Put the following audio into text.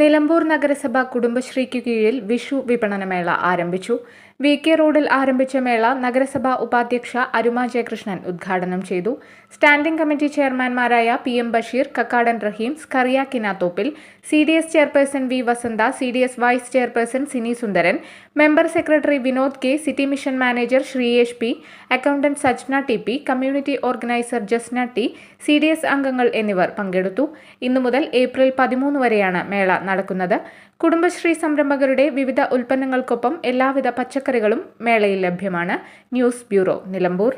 Nilambur നഗരസഭ കുടുംബശ്രീക്ക് കീഴിൽ വിഷു വിപണനമേള ആരംഭിച്ചു. വി കെ റോഡിൽ ആരംഭിച്ച മേള നഗരസഭാ ഉപാധ്യക്ഷ അരുമ ജയകൃഷ്ണൻ ഉദ്ഘാടനം ചെയ്തു. Standing committee ചെയർമാൻമാരായ P M Basheer Kakkadan Raheem Skaria Kinathoppil C D S chairperson V Vasantha C D S vice chairperson Sini Sundaran member secretary Vinod K city mission manager Sreeyesh P accountant Sajna T P community organiser Jasna T C D S അംഗങ്ങൾ എന്നിവർ പങ്കെടുത്തു. ഇന്നു മുതൽ April പതിമൂന്ന് വരെയാണ് മേള നടക്കുന്നത്. കുടുംബശ്രീ സംരംഭകരുടെ വിവിധ ഉൽപ്പന്നങ്ങൾക്കൊപ്പം എല്ലാവിധ പച്ചക്കറികളും മേളയിൽ ലഭ്യമാണ്. News bureau Nilambur.